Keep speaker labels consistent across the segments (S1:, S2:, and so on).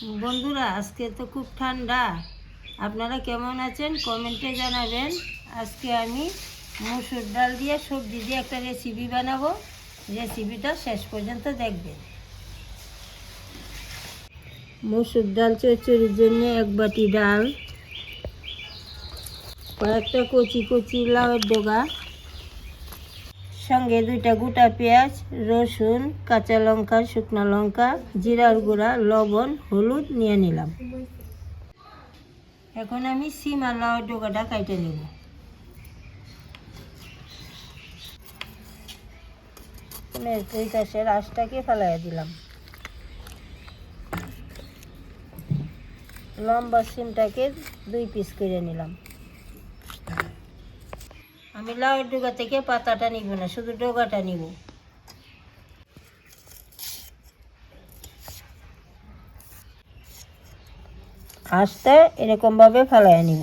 S1: বন্ধুরা, আজকে তো খুব ঠান্ডা। আপনারা কেমন আছেন? কমেন্টে জানাবেন। আজকে আমি মুসুর ডাল দিয়ে সবজি দিয়ে একটা রেসিপি বানাবো। রেসিপিটা শেষ পর্যন্ত দেখবেন। মুসুর ডাল চচ্চড়ির জন্য এক বাটি ডাল, কয়েকটা কচি কচি লাউয়ের ডোগা সঙ্গে দুইটা গোটা পেঁয়াজ, রসুন, কাঁচা লঙ্কা, শুকনো লঙ্কা, জিরার গুঁড়া, লবণ, হলুদ নিয়ে নিলাম। এখন আমি সিম আর লাউয়ের ডোকাটা কাইটে নেব। পাশের আঁশটাকে ফেলাই দিলাম। লম্বা সিমটাকে দুই পিস করে নিলাম। আমি লাউয়ের ডোগা থেকে পাতাটা নিব না, শুধু ডোগাটা নিব। আস্তে এরকমভাবে ফেলায় নিব।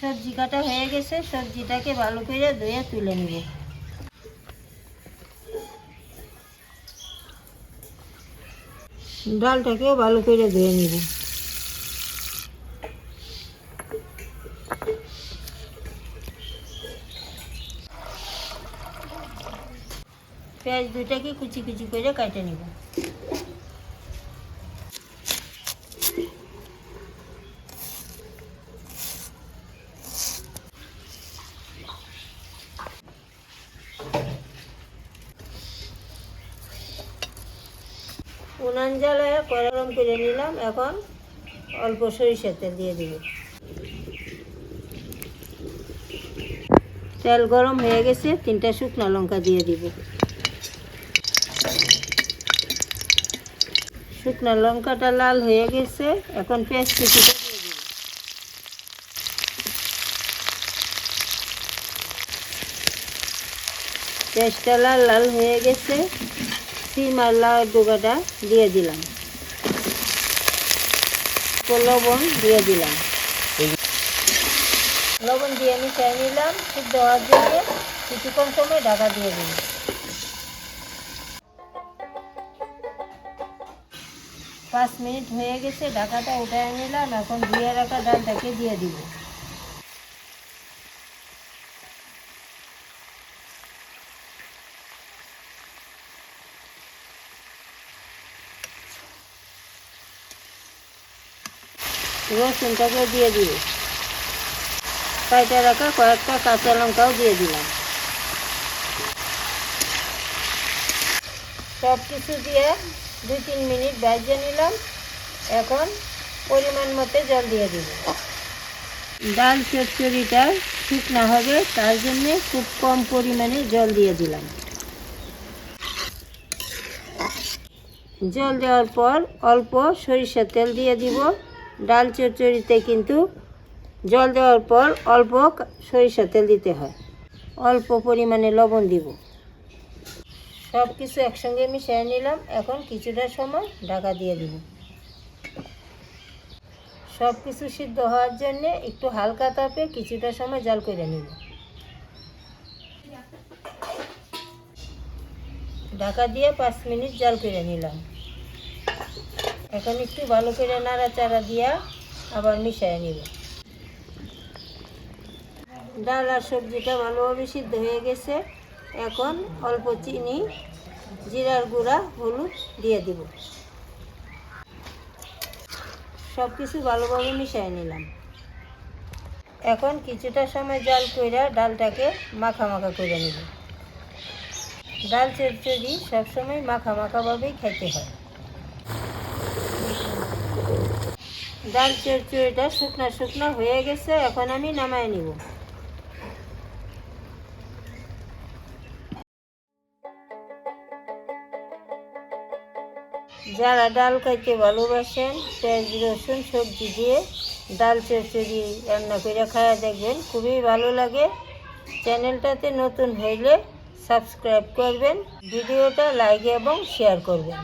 S1: সবজি কাটা হয়ে গেছে, সবজিটাকে ভালো করে ধুয়ে তুলে নিব। ডালটাকেও ভালো করে ধুয়ে নিব। পেঁয়াজ দুইটাকে কুচি কুচি করে কাটে নিব। উনান জ্বালায় গরম করে নিলাম, এখন অল্প সরিষার তেল দিয়ে দিব। তেল গরম হয়ে গেছে, তিনটা শুকনো লঙ্কা দিয়ে দিব। শুকনো লঙ্কাটা লাল হয়ে গেছে। এখন পেঁয়াজ দিব। পেঁয়াজটা লাল লাল হয়ে গেছে। সিম আর লাউ ডোকাটা দিয়ে দিলাম। লবণ দিয়ে দিলাম। লবণ দিয়ে আমি চাই নিলাম। সিদ্ধ হওয়ার জন্য কিছুক্ষণ সময় ঢাকা দিয়ে দিই পাঁচ মিনিট হয়ে গেছে ঢাকাটা উঠায় নিলাম এখন ধুয়ে রাখা ডালটাকে দিয়ে দিব রসুনটাকে দিয়ে দিব কাইটা রাখা কয়েকটা কাঁচা লঙ্কাও দিয়ে দিলাম সব কিছু দিয়ে দুই তিন মিনিট ভেজে নিলাম। এখন পরিমাণ মতো জল দিয়ে দিব। ডাল চচ্চড়িটা ঠিক না হবে, তার জন্যে খুব কম পরিমাণে জল দিয়ে দিলাম। জল দেওয়ার পর অল্প সরিষার তেল দিয়ে দিব। ডাল চচ্চড়িতে কিন্তু জল দেওয়ার পর অল্প সরিষার তেল দিতে হয়। অল্প পরিমাণে লবণ দিব। সব কিছু একসঙ্গে মিশিয়ে নিলাম। এখন কিছুটা সময় ঢাকা দিয়ে দিব। সব কিছু সিদ্ধ হওয়ার জন্য একটু হালকা তাপে কিছুটা সময় জাল করে নিব। ঢাকা দিয়ে পাঁচ মিনিট জাল করে নিলাম। এখন একটু ভালো করে নাড়াচাড়া দিয়া আবার মিশিয়ে নিব। ডাল আর সবজিটা ভালোভাবে সিদ্ধ হয়ে গেছে। এখন অল্প চিনি, জিরার গুঁড়া, হলুদ দিয়ে দিব। সব কিছু ভালোভাবে মিশিয়ে নিলাম। এখন কিছুটা সময় জাল কইরা ডালটাকে মাখা মাখা করে নিব। ডাল চচ্চড়ি সবসময় মাখা মাখাভাবেই খেতে হয়। ডাল চচ্চড়িটা শুকনো শুকনো হয়ে গেছে, এখন আমি নামায় নিব। যারা ডাল খাইতে ভালোবাসেন, পেঁয়াজ, রসুন, সবজি দিয়ে ডাল চচড়ি রান্না করে খাওয়া দেখবেন। খুবই ভালো লাগে। চ্যানেলটাতে নতুন হইলে সাবস্ক্রাইব করবেন, ভিডিওটা লাইক এবং শেয়ার করবেন।